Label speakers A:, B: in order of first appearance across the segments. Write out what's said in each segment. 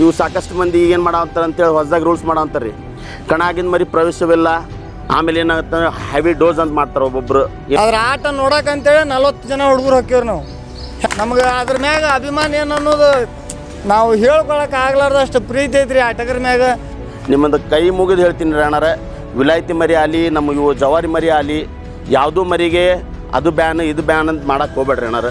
A: ಇವು ಸಾಕಷ್ಟು ಮಂದಿ ಏನು ಮಾಡೋ ಅಂತಾರೆ ಅಂತೇಳಿ ಹೊಸದಾಗಿ ರೂಲ್ಸ್ ಮಾಡೋ ಅಂತಾರೆ ರೀ ಕಣಾಗಿನ ಮರಿ ಪ್ರವೇಶವಿಲ್ಲ ಆಮೇಲೆ ಏನಾಗುತ್ತೆ ಹೆವಿ ಡೋಸ್ ಅಂತ ಮಾಡ್ತಾರೆ ಒಬ್ಬೊಬ್ರು.
B: ಅದ್ರ ಆಟ ನೋಡಕ್ಕಂತೇಳಿ ನಲ್ವತ್ತು ಜನ ಹುಡುಗರು ಹಾಕಿವ್ರಿ ನಾವು. ನಮ್ಗೆ ಅದ್ರ ಮ್ಯಾಗ ಅಭಿಮಾನ ಏನು ಅನ್ನೋದು ನಾವು ಹೇಳ್ಕೊಳಕ್ಕೆ ಆಗ್ಲಾರ್ದಷ್ಟು ಪ್ರೀತಿ ಐತ್ರಿ ಆಟಗಾರ ಮ್ಯಾಗ.
A: ನಿಮ್ಮದು ಕೈ ಮುಗಿದು ಹೇಳ್ತೀನಿ ರೀ ವಿಲಾಯಿತಿ ವಿಲಾಯ್ತಿ ಮರಿ ಆಲಿ ನಮ್ಮ ಇವು ಜವಾರಿ ಮರಿ ಆಲಿ ಯಾವುದೂ ಮರಿಗೆ ಅದು ಬ್ಯಾನ್ ಇದು ಬ್ಯಾನ್ ಅಂತ ಮಾಡಕ್ಕೆ ಹೋಗ್ಬೇಡ್ರಿ ಅಣ್ಣಾರ.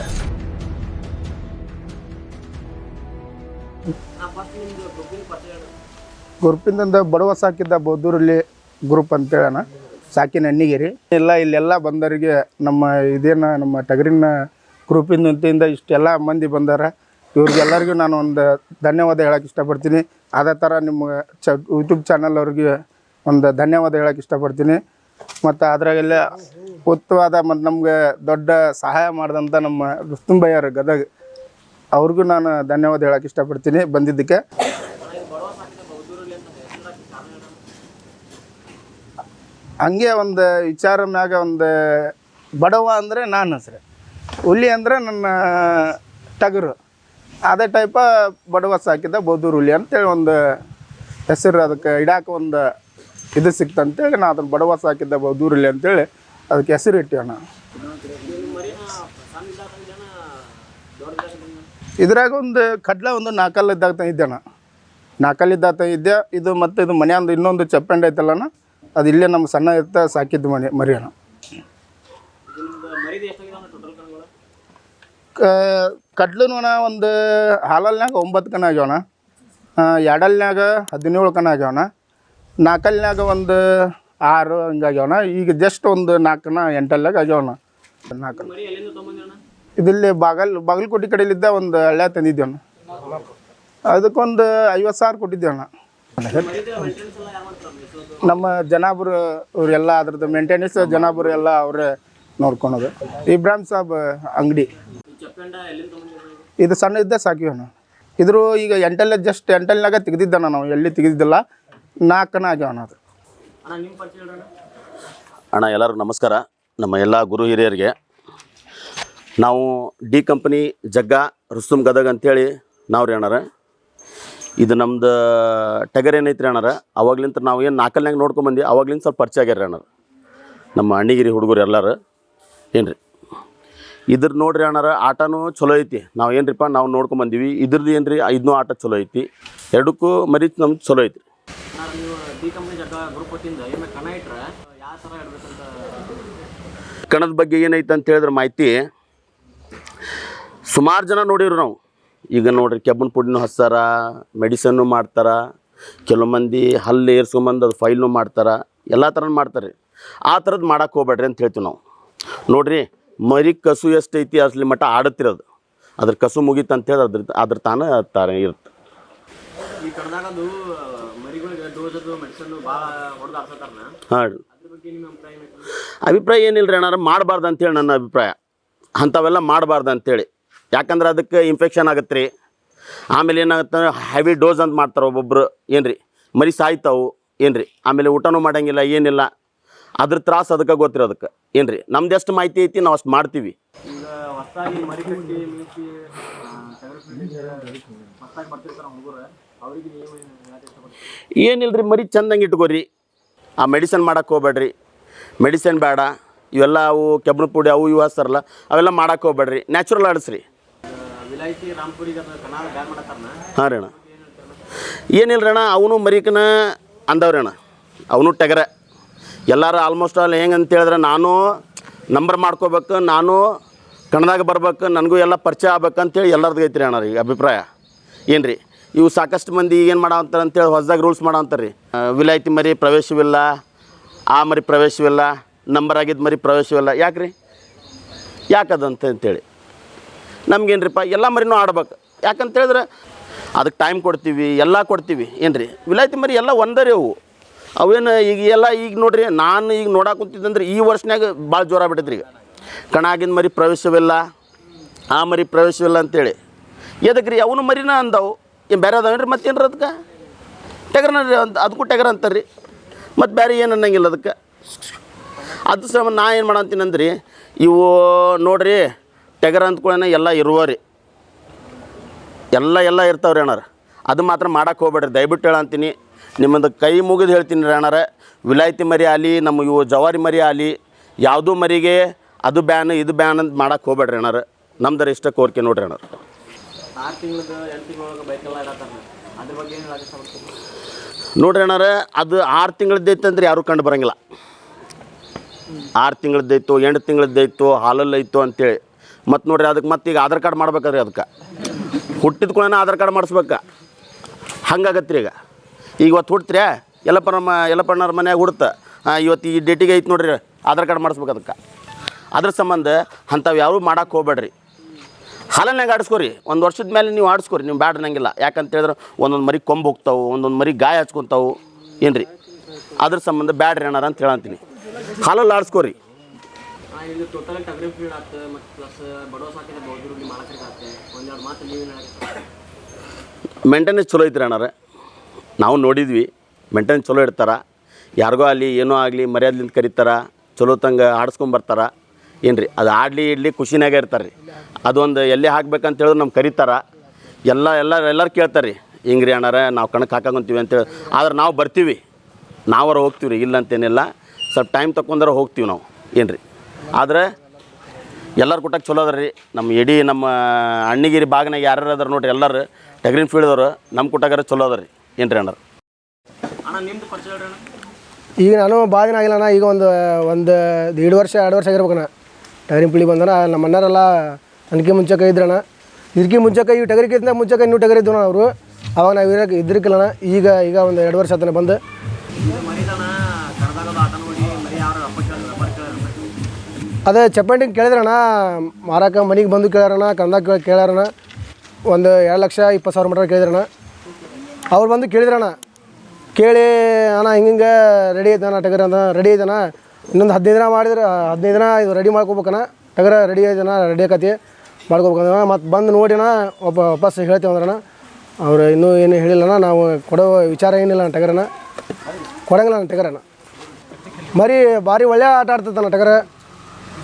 C: ಗ್ರೂಪಿಂದ ಬಡವ ಸಾಕಿದ್ದ ಬೌದ್ಧರಲ್ಲಿ ಗ್ರೂಪ್ ಅಂತೇಳಣ. ಸಾಕಿನ ಅಣ್ಣಿಗೇರಿ. ಇಲ್ಲ ಇಲ್ಲೆಲ್ಲ ಬಂದವರಿಗೆ ನಮ್ಮ ಇದೇನ ನಮ್ಮ ಟಗರಿನ ಗ್ರೂಪಿಂದ ವತಿಯಿಂದ ಇಷ್ಟೆಲ್ಲ ಮಂದಿ ಬಂದಾರ. ಇವ್ರಿಗೆಲ್ಲರಿಗೂ ನಾನು ಒಂದು ಧನ್ಯವಾದ ಹೇಳಕ್ಕೆ ಇಷ್ಟಪಡ್ತೀನಿ. ಅದೇ ಥರ ನಿಮ್ಮ ಚ ಯೂಟ್ಯೂಬ್ ಚಾನಲ್ ಅವ್ರಿಗೆ ಒಂದು ಧನ್ಯವಾದ ಹೇಳಕ್ಕೆ ಇಷ್ಟಪಡ್ತೀನಿ. ಮತ್ತು ಅದರಾಗೆಲ್ಲ ಉತ್ತವಾದ ಮತ್ತು ನಮ್ಗೆ ದೊಡ್ಡ ಸಹಾಯ ಮಾಡಿದಂಥ ನಮ್ಮ ರುಸ್ತುಂಬಯ್ಯರು ಗದಗ ಅವ್ರಿಗೂ ನಾನು ಧನ್ಯವಾದ ಹೇಳಕ್ಕೆ ಇಷ್ಟಪಡ್ತೀನಿ ಬಂದಿದ್ದಕ್ಕೆ. ಹಂಗೆ ಒಂದು ವಿಚಾರ ಮ್ಯಾಗ ಒಂದು ಬಡವ ಅಂದರೆ ನಾನು ಹೆಸ್ರು. ಹುಲಿ ಅಂದರೆ ನನ್ನ ಟಗರು. ಅದೇ ಟೈಪ ಬಡವ ಸಾಕಿದ್ದ ಬೌದೂರು ಹುಲಿ ಅಂತೇಳಿ ಒಂದು ಹೆಸರು ಅದಕ್ಕೆ ಇಡಾಕ ಒಂದು ಇದು ಸಿಕ್ತಂತೇಳಿ ನಾನು ಅದನ್ನು ಬಡವ ಸಾಕಿದ್ದ ಬೌದೂರು ಹುಲಿ ಅಂತೇಳಿ ಅದಕ್ಕೆ ಹೆಸರು ಇಟ್ಟಿವಣ್ಣ ಇದ್ರಾಗ ಒಂದು ಕಡ್ಲ ಒಂದು ನಾಲ್ಕಲ್ಲಿದ್ದಾಗ ಇದ್ದಣ್ಣ ನಾಲ್ಕಲ್ಲಿದ್ದಾಗ ಇದ್ದೆ, ಇದು ಮತ್ತು ಇದು ಮನೆಯೊಂದು ಇನ್ನೊಂದು ಚಪ್ಪಂಡ ಐತಲ್ಲಣ್ಣ ಅದು ಇಲ್ಲೇ ನಮ್ಮ ಸಣ್ಣ ಇರ್ತಾ ಸಾಕಿದ್ದು ಮನೆ ಮರಿಯಣ್ಣ ಕಡ್ಲುನ ಒಂದು ಹಾಲಲ್ನಾಗ ಒಂಬತ್ತು ಕಣ ಆಗ್ಯವಣ ಎರಡಲ್ನಾಗ ಹದಿನೇಳು ಕಣ ಆಗ್ಯಾವಣ ನಾಲ್ಕಲ್ನಾಗ ಒಂದು ಆರು ಹಂಗಾಗ್ಯಾವಣ ಈಗ ಜಸ್ಟ್ ಒಂದು ನಾಲ್ಕನ ಎಂಟಲ್ನಾಗ ಆಗ್ಯಾವಣ ನಾಲ್ಕು. ಇದಿಲ್ಲಿ ಬಾಗಲ್, ಬಾಗಲಕೋಟೆ ಕಡೆಯಲ್ಲಿದ್ದ ಒಂದು ಹಳ್ಳ ತಂದಿದ್ದೇವ ಅದಕ್ಕೊಂದು ಐವತ್ತು ಸಾವಿರ ಕೊಟ್ಟಿದ್ದೇವಣ್ಣ ನಮ್ಮ ಜನಾಬ್ರು ಇವರೆಲ್ಲ ಅದ್ರದ್ದು ಮೇಂಟೆನೆನ್ಸ್ ಜನಾಬ್ರು ಎಲ್ಲ ಅವರೇ ನೋಡ್ಕೊಳೋದು. ಇಬ್ರಾಹಿಂ ಸಾಬ್ ಅಂಗಡಿ. ಇದು ಸಣ್ಣ ಇದ್ದ ಸಾಕಿವಣ್ಣ ಇದ್ರು ಈಗ ಎಂಟಲ್ಲೇ ಜಸ್ಟ್ ಎಂಟಲ್ನಾಗ ತೆಗೆದಿದ್ದಣ್ಣ ನಾವು, ಎಲ್ಲಿ ತೆಗೆದಿದ್ದಿಲ್ಲ, ನಾಲ್ಕನ ಆಗ್ಯಾವಣ್ಣ ಅದು.
A: ಅಣ್ಣ, ಎಲ್ಲರಿಗೂ ನಮಸ್ಕಾರ. ನಮ್ಮ ಎಲ್ಲ ಗುರು ಹಿರಿಯರಿಗೆ ನಾವು ಡಿ ಕಂಪ್ನಿ ಜಗ್ಗ ರುಸ್ತುಮ್ ಗದಗ ಅಂಥೇಳಿ ನಾವು ರೀ ಅಣ್ಣಾರ. ಇದು ನಮ್ದು ಟಗರ್ ಏನೈತ್ರಿ ಅಣ್ಣಾರ ಅವಾಗ್ಲಿಂತ ನಾವು ಏನು ನಾಲ್ಕಲ್ನಾಗ ನೋಡ್ಕೊಂಬಂದು ಅವಾಗ್ಲಿಂದ ಸ್ವಲ್ಪ ಪರಿಚಯ ಆಗ್ಯಾರ ಅಣ್ಣಾರ. ನಮ್ಮ ಅಣ್ಣಿಗಿರಿ ಹುಡುಗರು ಎಲ್ಲರೂ. ಏನು ರೀ ಇದ್ರ ನೋಡ್ರಿ ಅಣ್ಣಾರ ಆಟನೂ ಚಲೋ ಐತಿ. ನಾವು ಏನ್ರಿಪ್ಪ ನಾವು ನೋಡ್ಕೊಂಬಂದೀವಿ ಇದ್ರದ್ದು ಏನು ರೀ ಇದನ್ನೂ ಆಟ ಚಲೋ ಐತಿ. ಎರಡಕ್ಕೂ ಮರಿ ನಮ್ಗೆ ಚಲೋ ಐತಿ ಕಣದ ಬಗ್ಗೆ ಏನೈತೆ ಅಂತ ಹೇಳಿದ್ರೆ ಮಾಹಿತಿ ಸುಮಾರು ಜನ ನೋಡಿರು ನಾವು. ಈಗ ನೋಡ್ರಿ ಕೆಬ್ಬನ ಪುಡಿನೂ ಹಚ್ತಾರ ಮೆಡಿಸನ್ನು ಮಾಡ್ತಾರ ಕೆಲವು ಮಂದಿ ಹಲ್ಲು ಏರ್ಸ್ಕೊಂಬಂದು ಅದು ಫೈಲ್ನು ಮಾಡ್ತಾರ ಎಲ್ಲ ಥರ ಮಾಡ್ತಾರೆ. ಆ ಥರದ್ದು ಮಾಡೋಕೆ ಹೋಗ್ಬೇಡ್ರಿ ಅಂತ ಹೇಳ್ತೀವಿ ನಾವು. ನೋಡ್ರಿ ಮರಿ ಕಸು ಎಷ್ಟೈತಿ ಅಸಲಿ ಮಟ್ಟ ಆಡುತ್ತಿರೋದು. ಅದ್ರ ಕಸು ಮುಗೀತು ಅಂತೇಳಿ ಅದ್ರ ಅದ್ರ ತಾನ ತಾರ ಇರುತ್ತೆ ಹಾಂ
D: ಅಭಿಪ್ರಾಯ
A: ಅಭಿಪ್ರಾಯ ಏನಿಲ್ಲ ರೀ ಅಣ್ಣಾರ? ಮಾಡಬಾರ್ದು ಅಂತೇಳಿ ನನ್ನ ಅಭಿಪ್ರಾಯ. ಅಂಥವೆಲ್ಲ ಮಾಡಬಾರ್ದು ಅಂತೇಳಿ ಯಾಕಂದ್ರೆ ಅದಕ್ಕೆ ಇನ್ಫೆಕ್ಷನ್ ಆಗುತ್ತೆ ರೀ. ಆಮೇಲೆ ಏನಾಗುತ್ತೆ ಹೆವಿ ಡೋಸ್ ಅಂತ ಮಾಡ್ತಾರೆ ಒಬ್ಬೊಬ್ರು. ಏನು ರೀ ಮರಿ ಸಾಯ್ತಾವು. ಏನು ರೀ ಆಮೇಲೆ ಊಟನೂ ಮಾಡೋಂಗಿಲ್ಲ ಏನಿಲ್ಲ. ಅದ್ರ ತ್ರಾಸ ಅದಕ್ಕೆ ಗೊತ್ತಿರೋ ಅದಕ್ಕೆ. ಏನು ರೀ ನಮ್ದು ಎಷ್ಟು ಮಾಹಿತಿ ಐತಿ ನಾವು ಅಷ್ಟು ಮಾಡ್ತೀವಿ. ಏನಿಲ್ಲ ರೀ ಮರಿ ಚಂದಂಗೆ ಇಟ್ಕೋರಿ. ಆ ಮೆಡಿಸನ್ ಮಾಡಕ್ಕೆ ಹೋಗ್ಬೇಡ್ರಿ. ಮೆಡಿಸನ್ ಬೇಡ. ಇವೆಲ್ಲ ಅವು ಕೆಬ್ಬಣ ಪುಡಿ ಅವು ಇವು ಹಾಸ್ತಾರಲ್ಲ ಅವೆಲ್ಲ ಮಾಡೋಕೆ ಹೋಗ್ಬೇಡ್ರಿ. ನ್ಯಾಚುರಲ್ ಆಡಿಸ್ರಿ. ಹಾಂ ರೀ ಅಣ್ಣ. ಏನಿಲ್ಲ ಅಣ್ಣ, ಅವನು ಮರಿಕನ ಅಂದವ್ರಿ ಅಣ್ಣ. ಅವನು ಟಗರ. ಎಲ್ಲರೂ ಆಲ್ಮೋಸ್ಟ್ ಆಲ್ ಹೆಂಗೆ ಅಂತೇಳಿದ್ರೆ ನಾನು ನಂಬರ್ ಮಾಡ್ಕೋಬೇಕು, ನಾನು ಕನ್ನಡದಾಗ ಬರ್ಬೇಕು, ನನಗೂ ಎಲ್ಲ ಪರಿಚಯ ಆಗ್ಬೇಕು ಅಂತೇಳಿ ಎಲ್ಲರದ್ದು ಐತ್ರಿ ಅಣ್ಣ ರೀ ಅಭಿಪ್ರಾಯ. ಏನು ರೀ, ಇವು ಸಾಕಷ್ಟು ಮಂದಿ ಏನು ಮಾಡೋ ಅಂತ ಅಂತೇಳಿ ಹೊಸದಾಗ ರೂಲ್ಸ್ ಮಾಡೋ ಅಂತಾರೆ ರೀ ವಿಲಾಯ್ತಿ ಮರಿ ಪ್ರವೇಶವಿಲ್ಲ, ಆ ಮರಿ ಪ್ರವೇಶವಿಲ್ಲ ನಂಬರ್ ಆಗಿದ್ದ ಮರಿ ಪ್ರವೇಶವಿಲ್ಲ. ಯಾಕೆ ರೀ ಯಾಕದಂತ ಅಂತೇಳಿ ನಮ್ಗೇನ್ರಿಪ್ಪ ಎಲ್ಲ ಮರಿನೂ ಆಡ್ಬೇಕು. ಯಾಕಂತ ಹೇಳಿದ್ರೆ ಅದಕ್ಕೆ ಟೈಮ್ ಕೊಡ್ತೀವಿ, ಎಲ್ಲ ಕೊಡ್ತೀವಿ. ಏನು ರೀ ವಿಲಾಯ್ತಿ ಮರಿ ಎಲ್ಲ ಒಂದೇ ರೀ ಅವು. ಅವೇನು ಈಗ ಎಲ್ಲ ಈಗ ನೋಡ್ರಿ, ನಾನು ಈಗ ನೋಡಕ್ಕೆ ಕುಂತಿದ್ದಂದ್ರೆ ಈ ವರ್ಷನಾಗ ಭಾಳ ಜೋರ ಬಿಟ್ಟಿದ್ರಿ ಈಗ. ಕಣಾಗಿನ ಮರಿ ಪ್ರವೇಶವಿಲ್ಲ, ಆ ಮರಿ ಪ್ರವೇಶವಿಲ್ಲ ಅಂತೇಳಿ. ಎದಕ್ಕೆ ರೀ ಅವನು ಮರಿನ ಅಂದವು. ಏನು ಬೇರೆ ಇದಾವೆನ್ರಿ ಮತ್ತೇನು ಅದಕ್ಕೆ ಟೆಗರ್ನ ರೀ ಅಂತ ಅದಕ್ಕೂ ಟೆಗರ್ ಅಂತಾರೆ ರೀ ಮತ್ತು ಬೇರೆ ಏನು ಅನ್ನಂಗಿಲ್ಲ ಅದಕ್ಕೆ. ಅದು ಸಮ ನಾ ಏನು ಮಾಡಂತೀನಂದ್ರಿ? ಇವು ನೋಡ್ರಿ ಟಗರ್ ಅಂದ್ಕೊಳ್ಳೆ ಎಲ್ಲ ಇರುವ ರೀ. ಎಲ್ಲ ಎಲ್ಲ ಇರ್ತಾವ್ರಿ ಅಣ್ಣಾರ. ಅದು ಮಾತ್ರ ಮಾಡಕ್ಕೆ ಹೋಗ್ಬೇಡ್ರಿ. ದಯವಿಟ್ಟು ಹೇಳಂತೀನಿ. ನಿಮ್ಮದು ಕೈ ಮುಗಿದು ಹೇಳ್ತೀನಿ ರೀ ಅಣ್ಣಾರ. ವಿಲಾಯಿತಿ ಮರಿ ಆಗಲಿ ನಮ್ಮ ಇವು ಜವಾರಿ ಮರಿ ಆಗಲಿ ಯಾವುದೂ ಮರಿಗೆ ಅದು ಬ್ಯಾನ್ ಇದು ಬ್ಯಾನ್ ಅಂತ ಮಾಡಕ್ಕೆ ಹೋಗ್ಬೇಡ್ರಿ ಅಣ್ಣಾರ. ನಮ್ದರ ಇಷ್ಟ ಕೋರಿಕೆ ನೋಡ್ರಿ ಅಣ್ಣಾರ. ನೋಡ್ರಿ ಅಣ್ಣಾರ ಅದು ಆರು ತಿಂಗಳದ್ದೈತೆ ಅಂದ್ರೆ ಯಾರೂ ಕಂಡು ಬರಂಗಿಲ್ಲ. ಆರು ತಿಂಗಳದ್ದೈತು ಎಂಟು ತಿಂಗಳದ್ದೈತು ಹಾಲಲ್ಲೈತು ಅಂತೇಳಿ. ಮತ್ತು ನೋಡ್ರಿ ಅದಕ್ಕೆ ಮತ್ತೆ ಈಗ ಆಧಾರ್ ಕಾರ್ಡ್ ಮಾಡ್ಬೇಕಾದ್ರಿ ಅದಕ್ಕೆ. ಹುಟ್ಟಿದ ಕೂಡ ಆಧಾರ್ ಕಾರ್ಡ್ ಮಾಡಿಸ್ಬೇಕು. ಹಂಗಾಗತ್ತೆ ಈಗ. ಈಗ ಇವತ್ತು ಹುಡ್ತೀರಾ ಎಲ್ಲಪ್ಪ ನಮ್ಮ ಎಲ್ಲಪ್ಪಣ್ಣವ್ರ ಮನ್ಯಾಗ ಹುಡ್ತ. ಇವತ್ತು ಈ ಡೇಟಿಗೆ ಐತೆ ನೋಡ್ರಿ, ಆಧಾರ್ ಕಾರ್ಡ್ ಮಾಡಿಸ್ಬೇಕು ಅದಕ್ಕೆ. ಅದ್ರ ಸಂಬಂಧ ಅಂಥವು ಯಾರೂ ಮಾಡಕ್ಕೆ ಹೋಗ್ಬೇಡ್ರಿ. ಹಾಲನ್ನಾಗ ಆಡಿಸ್ಕೊರಿ, ಒಂದು ವರ್ಷದ ಮೇಲೆ ನೀವು ಆಡಿಸ್ಕೊರಿ, ನೀವು ಬ್ಯಾಡ್ರಿ ನಂಗಿಲ್ಲ. ಯಾಕಂತ ಹೇಳಿದ್ರೆ ಒಂದೊಂದು ಮರಿ ಕೊಂಬು ಹೋಗ್ತಾವೆ, ಒಂದೊಂದು ಮರಿ ಗಾಯ ಹಚ್ಕೊತಾವು ಏನು ರೀ ಅದ್ರ ಸಂಬಂಧ ಬ್ಯಾಡ್ರಿ ಅಣ್ಣಾರ ಅಂತ ಹೇಳಂತೀನಿ. ಹಾಲಲ್ಲಿ ಆಡಿಸ್ಕೊರಿ.
D: ಇದು ಟೋಟಲ್ ಫೀಲ್ಡ್ ಮತ್ತು ಪ್ಲಸ್ ಆಯ್ತು ಒಂದೆರಡು ಮಾತು
A: ಚಲೋ ಐತ್ರಿ ಅಣ್ಣಾರ. ನಾವು ನೋಡಿದ್ವಿ ಮೇಂಟೆನೆನ್ಸ್ ಚಲೋ ಇಡ್ತಾರೆ. ಯಾರಿಗೋ ಅಲ್ಲಿ ಏನೋ ಆಗಲಿ ಮರ್ಯಾದಲಿಂದ ಕರೀತಾರ, ಚಲೋ ತಂಗ ಆಡಿಸ್ಕೊಂಬರ್ತಾರೆ ಏನು ರೀ ಅದು ಆಡಲಿ ಇಡ್ಲಿ ಖುಷಿನಾಗೆ ಇರ್ತಾರೆ ರೀ ಅದೊಂದು ಎಲ್ಲಿ ಹಾಕ್ಬೇಕಂತ ಹೇಳಿದ್ರೆ ನಮ್ಗೆ ಕರೀತಾರ. ಎಲ್ಲ ಎಲ್ಲ, ಎಲ್ಲರೂ ಕೇಳ್ತಾರೆ ರೀ ಹಿಂಗೆ ರೀ ಅಣ್ಣಾರ, ನಾವು ಕಣಕ್ಕೆ ಹಾಕೊಂತೀವಿ ಅಂತೇಳಿ ಆದ್ರೆ ನಾವು ಬರ್ತೀವಿ. ನಾವರ ಹೋಗ್ತೀವಿ ರೀ ಇಲ್ಲ ಅಂತೇನಿಲ್ಲ ಸ್ವಲ್ಪ ಟೈಮ್ ತಗೊಂಡ್ರೆ ಹೋಗ್ತೀವಿ ನಾವು. ಏನು ಆದ್ರೆ ಎಲ್ಲರೂ ಕೊಟ್ಟಕ್ಕೆ ಚಲೋ ಅದ ರೀ ನಮ್ಮ ಇಡೀ ನಮ್ಮ ಅಣ್ಣಿಗಿರಿ ಬಾಗ್ನಾಗ ಯಾರ್ಯಾರು ಅದಾರ ನೋಡ್ರಿ ಎಲ್ಲರೂ ಟಗ್ರಿನ್ ಫೀಲ್ದವ್ರು ನಮ್ಮ ಕೊಟ್ಟಾಗಾರ ಚಲೋ ಅದ ರೀ ಏನು ರೀ ಅಣ್ಣಾರ
D: ಅಣ್ಣ?
E: ಈಗ ನಾನು ಭಾಳ ದಿನ ಆಗಿಲ್ಲ ಅಣ್ಣ ಈಗ ಒಂದು ಒಂದು ಎರಡು ವರ್ಷ ಎರಡು ವರ್ಷ ಆಗಿರ್ಬೇಕಣ್ಣ ಟಗರಿನ ಪಿಳಿ ಬಂದನ ನಮ್ಮ ಅಣ್ಣರೆಲ್ಲ ನನಗೆ ಮುಂಚೆ ಕೈ ಇದ್ರಣ್ಣ ಇದಕ್ಕೆ ಮುಂಚೆ ಕೈ ಈ ಟಗರಿಕಿಂತ ಮುಂಚೆ ಕೈ ಇನ್ನೂ ಟಗರಿ ಇದ್ದಣ್ಣ ಅವರು. ಅವಾಗ ನಾವು ಇರೋಕೆ ಇದ್ರಿಕಿಲ್ಲಣ್ಣ ಈಗ ಈಗ ಒಂದು ಎರಡು ವರ್ಷ ಆತನ ಬಂದು. ಅದೇ ಚಪ್ಪಂಡಿ ಕೇಳಿದ್ರಣ್ಣ ಮಾರಾಕ ಮನೆಗೆ ಬಂದು ಕೇಳ್ಯಾರಣ್ಣ, ಕಂದ ಕೇಳಿ ಕೇಳ್ಯಾರಣ್ಣ, ಒಂದು ಎರಡು ಲಕ್ಷ ಇಪ್ಪತ್ತು ಸಾವಿರ ಮಟ್ಟ ಕೇಳಿದ್ರಣ್ಣ. ಅವ್ರು ಬಂದು ಕೇಳಿದ್ರಣ್ಣ, ಕೇಳಿ, ಅಣ್ಣ, ಹಿಂಗೆ ರೆಡಿ ಐತಣ್ಣ ಟಗರ್ ಅಂತ ರೆಡಿ ಐತಣ್ಣ ಇನ್ನೊಂದು ಹದಿನೈದು ದಿನ ಮಾಡಿದ್ರೆ, ಹದಿನೈದು ದಿನ ಇದು ರೆಡಿ ಮಾಡ್ಕೋಬೇಕಣ್ಣ. ಟಗರ ರೆಡಿ ಐತಣ್ಣ ರೆಡಿ ಆಕತಿ, ಮಾಡ್ಕೋಬೇಕಂದ್ರೆ ಮತ್ತು ಬಂದು ನೋಡಿಣ ಒಬ್ಬ ವಾಪಸ್ ಹೇಳ್ತೀವಿ ಅಂದ್ರಣ್ಣ ಅವ್ರು ಇನ್ನೂ ಏನು ಹೇಳಿಲ್ಲಣ್ಣ ನಾವು ಕೊಡೋ ವಿಚಾರ ಏನಿಲ್ಲ ಟಗರಣ್ಣ ಕೊಡಂಗಿಲ್ಲ ಟಗರಣ್ಣ ಮರಿ ಭಾರಿ ಒಳ್ಳೆ ಆಟ ಆಡ್ತದಣ್ಣ ಟಗರ.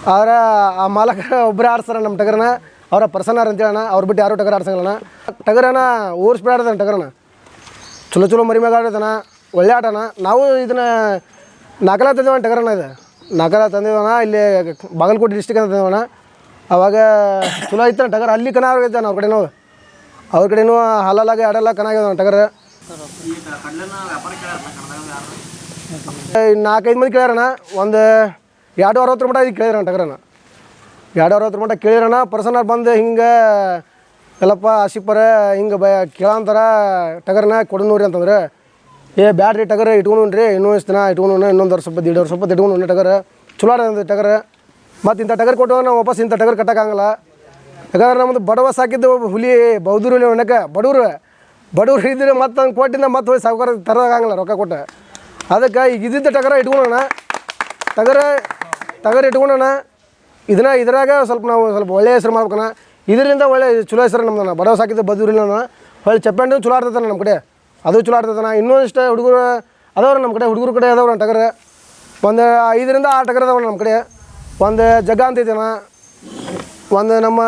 E: ಆದ್ರೆ ಆ ಮಾಲಕ ಒಬ್ಬರೇ ಆಡ್ಸ್ತಾರೆ ನಮ್ಮ ಟಗರನ ಅವರ ಪರ್ಸನರ್ ಅಂತೇಳಣ್ಣ ಅವ್ರು ಬಿಟ್ಟು ಯಾರು ಟಗರ ಆಡ್ಸಂಗಲ್ಲಣ ಟಗರನ ಊರ್ಸ್ಬಿಡ ಆಡ್ತಾನೆ ಟಗರನ ಚಲೋ ಚಲೋ ಮರಿ ಆಡ್ತಾನ ಒಳ್ಳೆ ಆಟನ ನಾವು ಇದನ್ನ ನಾಲ್ಕಲ ತಂದೇವಣ್ಣ ಟಗರನ ಇದು. ನಾಲ್ಕಲ ತಂದಿವಣ್ಣ ಇಲ್ಲಿ ಬಾಗಲಕೋಟೆ ಡಿಸ್ಟಿಕ್ ಅಂತ ತಂದೇವಣ್ಣ ಅವಾಗ ಚಲೋ ಐತನ ಟಗರ. ಅಲ್ಲಿ ಕನ ಇದ್ದಾನ ಅವ್ರ ಕಡೆನೂ. ಅವ್ರ ಕಡೆನೂ ಹಾಲಲ್ಲಾಗ ಆಡಲ್ಲ ಕನ ಆಗ್ಯದ ಟಗರ. ನಾಲ್ಕೈದು ಮಂದಿ ಕೇಳ್ಯಾರಣ್ಣ. ಒಂದು ಎರಡು ಅರವತ್ತರ ಮಟ್ಟ ಇದು ಕೇಳಿದ್ರಣ್ಣ ಟಗರನ ಎರಡು ಅರವತ್ತರ ಮಟ್ಟ ಕೇಳಿರೋಣ ಪರ್ಸನರ್ ಬಂದು ಹಿಂಗೆ, ಎಲ್ಲಪ್ಪ ಆಶಿಪರ ಹಿಂಗೆ ಬ, ಕೇಳಂತಾರ ಟಗರ್ನ ಕೊಡನೂರಿ ಅಂತಂದ್ರೆ, ಏ, ಬ್ಯಾಡ್ರಿ ಟಗರ್ ಇಟ್ಕೊಂಡ್ರಿ ಇನ್ನೂ ಇಷ್ಟು ದಿನ ಇಟ್ಕೊಂಡು ಇನ್ನೊಂದು ವರ್ಷ ಸ್ವಲ್ಪ ಎರಡು ವರ್ಷ ಸ್ವಲ್ಪ ಇಟ್ಕೊಂಡು ಟಗರ್ ಚಲೋ ಆಡ ಟಗರ್ ಮತ್ತು ಇಂಥ ಟಗರ್ ಕೊಟ್ಟು ನಾವು ವಾಪಸ್ ಇಂಥ ಟಗರ್ ಕಟ್ಟೋಕ್ಕಾಗಲ್ಲ. ಯಾಕಂದ್ರೆ ನಮ್ಮದು ಬಡವ ಸಾಕಿದ್ದು ಹುಲಿ, ಬೌದ್ಧರು ಹುಲಿ ಒಣಕ, ಬಡವರು, ಬಡವ್ರು ಇದ್ರೆ ಮತ್ತೆ ಕೊಟ್ಟಿಂದ ಮತ್ತೆ ಹೋಗಿ ಸಾವುಕಾರ ತರೋಕ್ಕಾಗಲ್ಲ ರೊಕ್ಕ ಕೊಟ್ಟು. ಅದಕ್ಕೆ ಈಗ ಇದ್ದಿದ್ದ ಟಗರ ಇಟ್ಕೊಳ್ಳೋಣ ಟಗರ ತಗರ ಇಟ್ಕೊಂಡಣ ಇದನ್ನ ಇದ್ರಾಗ ಸ್ವಲ್ಪ ನಾವು ಸ್ವಲ್ಪ ಒಳ್ಳೆಯ ಹೆಸರು ಮಾಡ್ಬೇಕಣ್ಣ ಇದರಿಂದ ಒಳ್ಳೆ ಚಲೋ ಹೆಸರು ನಮ್ದಣ್ಣ ಬಡವ ಸಾಕಿದ್ದು ಬದುರಿಲ್ಲ ಹೊಳ್ಳಿ ಚಪ್ಪಂಡು ಚಲೋ ಆಡ್ತೈತಣ್ಣ ನಮ್ಮ ಕಡೆ. ಅದು ಚಲೋ ಆಡ್ತೈತಣ್ಣ ಇನ್ನೂ ಇಷ್ಟ ಹುಡುಗರು ಅದಾವ್ರ ನಮ್ಮ ಕಡೆ, ಹುಡುಗರು ಕಡೆ ಅದಾವ್ರಿ ಟಗರ ಒಂದು ಐದರಿಂದ ಆರು ಟಗರ್ ಅದಾವ ನಮ್ಮ ಕಡೆ. ಒಂದು ಜಗ್ಗ ಅಂತ ಐತಣ್ಣ ಒಂದು ನಮ್ಮ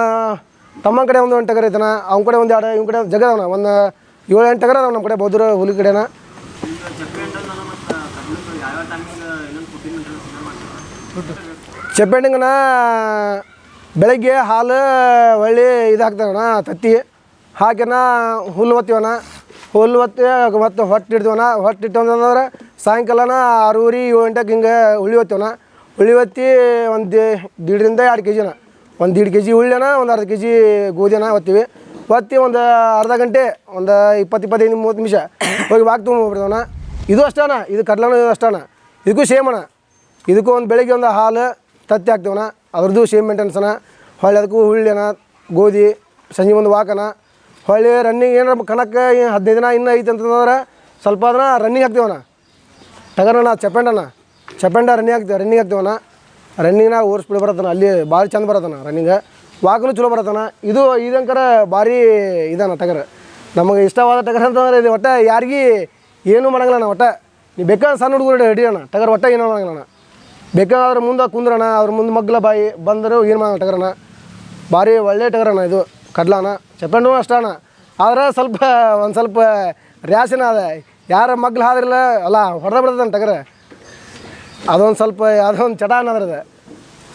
E: ತಮ್ಮ ಕಡೆ ಒಂದು ಒಂದು ಟಗರ್ ಐತಣ್ಣ ಅವ್ನ ಕಡೆ ಒಂದು ಎರಡು, ಇವ್ನ ಕಡೆ ಜಗ ಅದಾವಣ್ಣ ಒಂದು ಏಳು, ಎಂಟು ಟಗರ್ ಅದಾವ ನಮ್ಮ ಕಡೆ ಬೌದ್ರ ಹುಲಿ ಕಡೆನ
D: ಈಗ ಚಪ್ಪೆ ಅಂತ ನಾನು ಮತ್ತು ಕಡ್ಲೆ ಯಾವ್ಯಾವ ಟೈಮಿಂಗ್ ಇನ್ನೊಂದು ಫುಡ್ಡಿನ ಸಿದ್ಧ ಮಾಡ್ತೀನಿ
E: ಬೆಳಗ್ಗೆ ಹಾಲು ಹೊಳ್ಳಿ ಇದು ಹಾಕ್ತೇವಣ ತತ್ತಿ. ಹಾಕಿನ ಹುಲ್ಲು ಒತ್ತೀವಣ ಹುಲ್ಲು ಒತ್ತಿ, ಮತ್ತು ಹೊಟ್ಟೆ ಇಡ್ತೀವಣ ಹೊಟ್ಟೆ ಇಟ್ಟು ಸಾಯಂಕಾಲನ ಆರೂರಿ ಏಳು ಗಂಟೆಗೆ ಹಿಂಗೆ ಹುಳಿ ಒತ್ತೀವಣ ಹುಳಿ ಒತ್ತಿ ಒಂದು ದೀಡರಿಂದ ಎರಡು ಕೆ ಜಿನ ಒಂದು ದೀಡ್ ಕೆ ಜಿ ಹುಳ್ಳಿನ ಒಂದು ಅರ್ಧ ಕೆ ಜಿ ಗೋಧಿನ ಒತ್ತೀವಿ. ಒತ್ತಿ ಒಂದು ಅರ್ಧ ಗಂಟೆ, ಒಂದು ಇಪ್ಪತ್ತು, ಇಪ್ಪತ್ತೈದು, ಮೂವತ್ತು ನಿಮಿಷ ಹೋಗಿ ವಾಕ್ ತೊಗೊಂಡ್ಬಿಡ್ತಾವಣ್ಣ ಇದು ಅಷ್ಟೇ ಅಣ್ಣ, ಇದು ಕಡ್ಲನೂ ಇದು ಅಷ್ಟೇ ಅಣ್ಣ. ಇದಕ್ಕೂ ಸೇಮ್ ಅಣ್ಣ. ಇದಕ್ಕೂ ಒಂದು ಬೆಳಗ್ಗೆ ಒಂದು ಹಾಲು ತತ್ತಿ ಹಾಕ್ತೇವನ ಅದ್ರದ್ದು ಸೇಮ್ ಮೇಂಟೆನ್ಸನ ಹೊಳ್ಳಿ ಅದಕ್ಕೂ ಹುಳ್ಳಿನ ಗೋಧಿ, ಸಂಜೆ ಒಂದು ವಾಕನ ಹೊಳ್ಳಿ ರನ್ನಿಂಗ್ ಏನಾರ ಕಣಕ್ಕೆ ಹದಿನೈದು ದಿನ ಇನ್ನೂ ಐತೆ ಅಂತಂದ್ರೆ ಸ್ವಲ್ಪ ಅದನ್ನ ರನ್ನಿಂಗ್ ಹಾಕ್ತೇವನ ಟಗರಣ್ಣ ಚಪ್ಪೆಂಡಣ್ಣ ಚಪೆಂಡ ರನ್ನಿಂಗ್ ಹಾಕ್ತೇವೆ ರನ್ನಿಂಗ್ ಹಾಕ್ತೇವನ ರನ್ನಿಂಗ್ನ ಓಡಿಸ್ಬಿಡಿ ಬರತ್ತನ ಅಲ್ಲಿ ಭಾರಿ ಚಂದ ಬರತ್ತನ ರನ್ನಿಂಗ್ ವಾಕನು ಚಲೋ ಬರತ್ತನ ಇದು ಇದಂಕರ ಭಾರಿ ಇದಣ್ಣ ಟಗರ್. ನಮಗೆ ಇಷ್ಟವಾದ ಟಗರ್ ಅಂತಂದ್ರೆ ಇದು ಒಟ್ಟು ಯಾರಿಗೆ ಏನೂ ಮಾಡಂಗಿಲ್ಲ ಒಟ್ಟೆ. ಒಟ್ಟು ನೀವು ಬೇಕಾದ್ರೆ ಸಣ್ಣ ಹುಡುಗರು ಹಿಡಿಯೋಣ ಅಣ್ಣ ಟಗರ್ ಒಟ್ಟು ಏನೂ ಮಾಡಂಗಿಲ್ಲ ಬೇಕಾದ್ರೆ ಮುಂದೆ ಕುಂದ್ರಣ, ಅವ್ರ ಮುಂದೆ ಮಗ್ಲ ಬಾಯಿ ಬಂದರು ಏನು ಮಾಡೋಣ ಟಗರಣ ಭಾರಿ ಒಳ್ಳೆ ಟಗರಣ ಇದು, ಕಡ್ಲಾನ. ಚಪ್ಪಂಡು ಅಷ್ಟೇ ಅಣ್ಣ ಆದ್ರೆ ಸ್ವಲ್ಪ, ಒಂದು ಸ್ವಲ್ಪ ರ್ಯಾಸಿನ ಅದ. ಯಾರ ಮಗ್ಲು ಆದ್ರಿಲ್ಲ ಅಲ್ಲ, ಹೊಡೆದ ಬಿಡ್ತದೆ ಟಗರ. ಅದೊಂದು ಸ್ವಲ್ಪ, ಅದೊಂದು ಚಟ ಅನ್ನೋದ್ರದ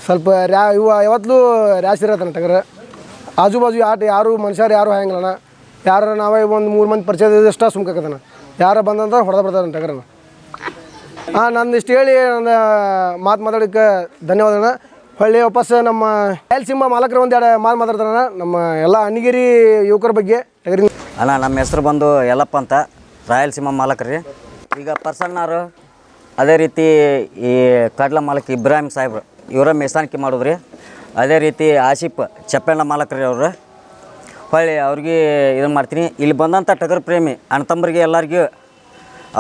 E: ಸ್ವಲ್ಪ ರ್ಯಾ, ಇವ ಯಾವತ್ತೂ ರ್ಯಾಸಿ ಇರತ್ತಣ್ಣ ಟಗರ. ಆಜು ಬಾಜು ಆಟ ಯಾರು ಮನುಷ್ಯರು, ಯಾರು ಹಾಯಂಗಿಲ್ಲಣ್ಣ ಯಾರು ನಾವೇ ಒಂದು ಮೂರು ಮಂದಿ ಪರಿಚಯ ಇಷ್ಟ ಸುಮ್ಕಾಕತಾನ ಯಾರು ಬಂದಂದ್ರೆ ಹೊಡೆದ ಬಿಡ್ತಾನೆ ಟಗರನ. ಹಾಂ ನಂದು ಹೇಳಿ ನನ್ನ ಮಾತು ಮಾತಾಡೋಕ್ಕೆ ಧನ್ಯವಾದಗಳು ಹೊಳ್ಳಿ ವಾಪಸ್ ನಮ್ಮ ಸಿಂಹ ಮಾಲಕರು ಒಂದು ಎರಡು ಮಾತು ಮಾತಾಡ್ತಾರಣ್ಣ ನಮ್ಮ ಎಲ್ಲ ಅಣ್ಣಗಿರಿ ಯುವಕರ ಬಗ್ಗೆ
F: ಅಣ್ಣ, ನಮ್ಮ ಹೆಸರು ಬಂದು ಯಲ್ಲಪ್ಪ ಅಂತ. ರಾಯಲಸೀಮಾ ಮಾಲಕರು ಈಗ ಪರ್ಸನ್ನರು ಅದೇ ರೀತಿ ಈ ಕಡ್ಲ ಮಾಲಕ ಇಬ್ರಾಹಿಂ ಸಾಹೇಬ್ರು, ಇವರ ಮೇಸಾಣಿಕೆ ಮಾಡಿದ್ರಿ ಅದೇ ರೀತಿ ಆಶಿಪ್ ಚಪ್ಪಣ್ಣ ಮಾಲಕರಿ ಅವರು. ಹೊಳ್ಳಿ ಅವ್ರಿಗೆ ಇದನ್ನು ಮಾಡ್ತೀನಿ. ಇಲ್ಲಿ ಬಂದಂಥ ಟಗರ್ ಪ್ರೇಮಿ ಅಣ್ಣ ತಮ್ಮರಿಗೆ ಎಲ್ಲರಿಗೂ